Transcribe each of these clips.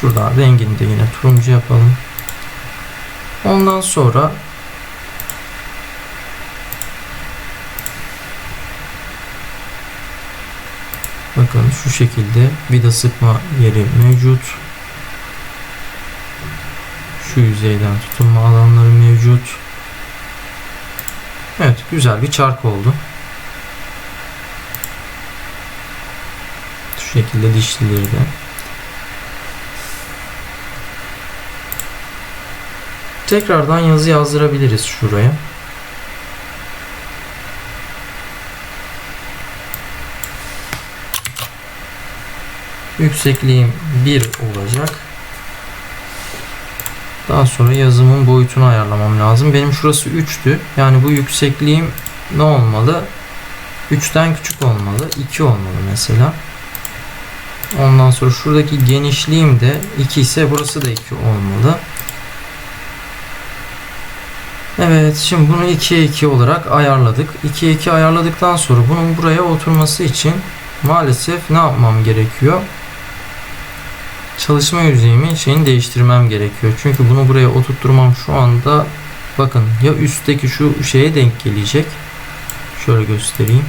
Şuradan rengini de yine turuncu yapalım. Ondan sonra bakın şu şekilde vida sıkma yeri mevcut. Şu yüzeyden tutunma alanları mevcut. Evet güzel bir çark oldu. Şu şekilde dişlileri de. Tekrardan yazı yazdırabiliriz şuraya. Yüksekliğim 1 olacak. Daha sonra yazımın boyutunu ayarlamam lazım. Benim şurası 3'tü. Yani bu yüksekliğim ne olmalı? 3'ten küçük olmalı. 2 olmalı mesela. Ondan sonra şuradaki genişliğim de 2 ise burası da 2 olmalı. Evet şimdi bunu 2'ye 2 olarak ayarladık. 2'ye 2 ayarladıktan sonra bunun buraya oturması için maalesef ne yapmam gerekiyor? Çalışma yüzeyimin şeyini değiştirmem gerekiyor. Çünkü bunu buraya oturtturmam şu anda bakın ya üstteki şu şeye denk gelecek. Şöyle göstereyim.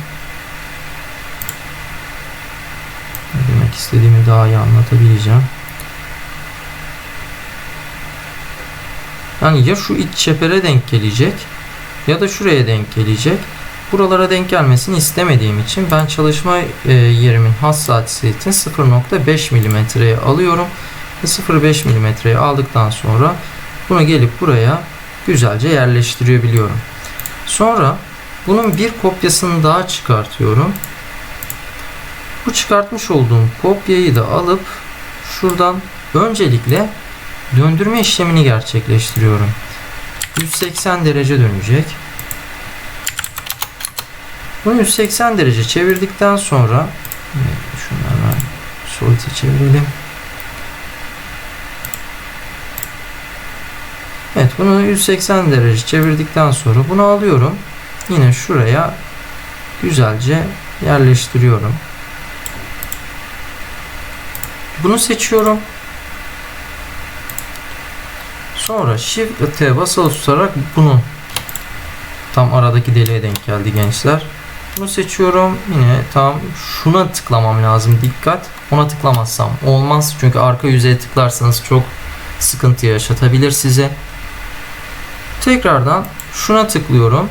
Ne demek istediğimi daha iyi anlatabileceğim. Yani ya şu iç çepere denk gelecek ya da şuraya denk gelecek. Buralara denk gelmesini istemediğim için ben çalışma e, yerimin hassasiyetini 0.5 milimetreye alıyorum. Ve 0.5 milimetreye aldıktan sonra bunu gelip buraya güzelce yerleştirebiliyorum. Sonra bunun bir kopyasını daha çıkartıyorum. Bu çıkartmış olduğum kopyayı da alıp şuradan öncelikle döndürme işlemini gerçekleştiriyorum. 180 derece dönecek. Bunu 180 derece çevirdikten sonra şunları solid'e çevirelim. Evet bunu 180 derece çevirdikten sonra bunu alıyorum. Yine şuraya güzelce yerleştiriyorum. Bunu seçiyorum. Sonra Shift T basılı tutarak bunu tam aradaki deliğe denk geldi gençler. Bunu seçiyorum. Yine tam şuna tıklamam lazım. Dikkat. Ona tıklamazsam olmaz. Çünkü arka yüzeye tıklarsanız çok sıkıntı yaşatabilir size. Tekrardan şuna tıklıyorum.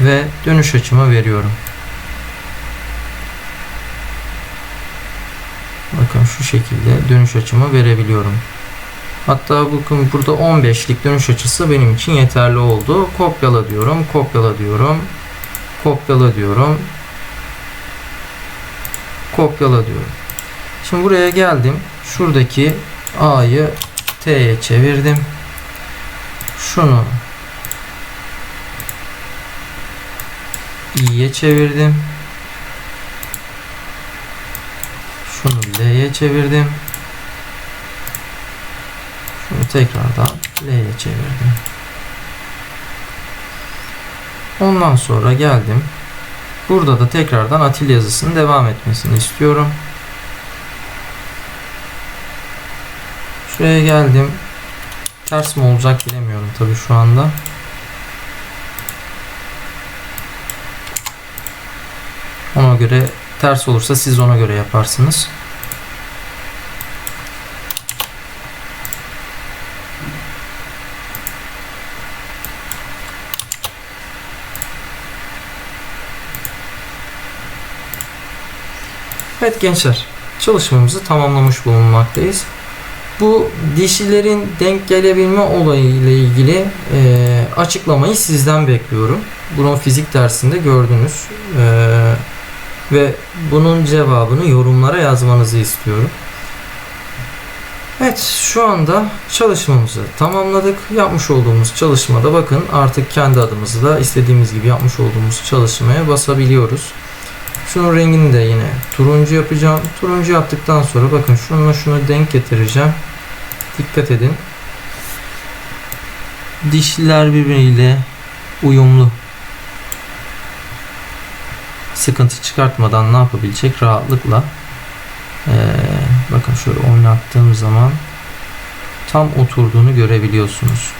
Ve dönüş açımı veriyorum. Bakın şu şekilde dönüş açımı verebiliyorum. Hatta bakın burada 15'lik dönüş açısı benim için yeterli oldu. Kopyala diyorum, kopyala diyorum, kopyala diyorum, kopyala diyorum. Şimdi buraya geldim. Şuradaki A'yı T'ye çevirdim. Şunu İ'ye çevirdim. Şunu L'ye çevirdim. Tekrardan L'ye çevirdim. Ondan sonra geldim. Burada da tekrardan atil yazısının devam etmesini istiyorum. Şuraya geldim. Ters mi olacak bilemiyorum tabii şu anda. Ona göre ters olursa siz ona göre yaparsınız. Evet gençler çalışmamızı tamamlamış bulunmaktayız. Bu dişilerin denk gelebilme olayı ile ilgili e, açıklamayı sizden bekliyorum. Bunu fizik dersinde gördünüz. E, ve bunun cevabını yorumlara yazmanızı istiyorum. Evet şu anda çalışmamızı tamamladık. Yapmış olduğumuz çalışmada bakın artık kendi adımızı da istediğimiz gibi yapmış olduğumuz çalışmaya basabiliyoruz. Şunun rengini de yine turuncu yapacağım. Turuncu yaptıktan sonra bakın şununla şunu denk getireceğim. Dikkat edin. Dişliler birbiriyle uyumlu. Sıkıntı çıkartmadan ne yapabilecek rahatlıkla. Ee, bakın Şöyle oynattığım zaman tam oturduğunu görebiliyorsunuz.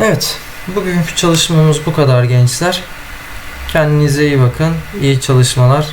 Evet, bugünkü çalışmamız bu kadar gençler. Kendinize iyi bakın. İyi çalışmalar.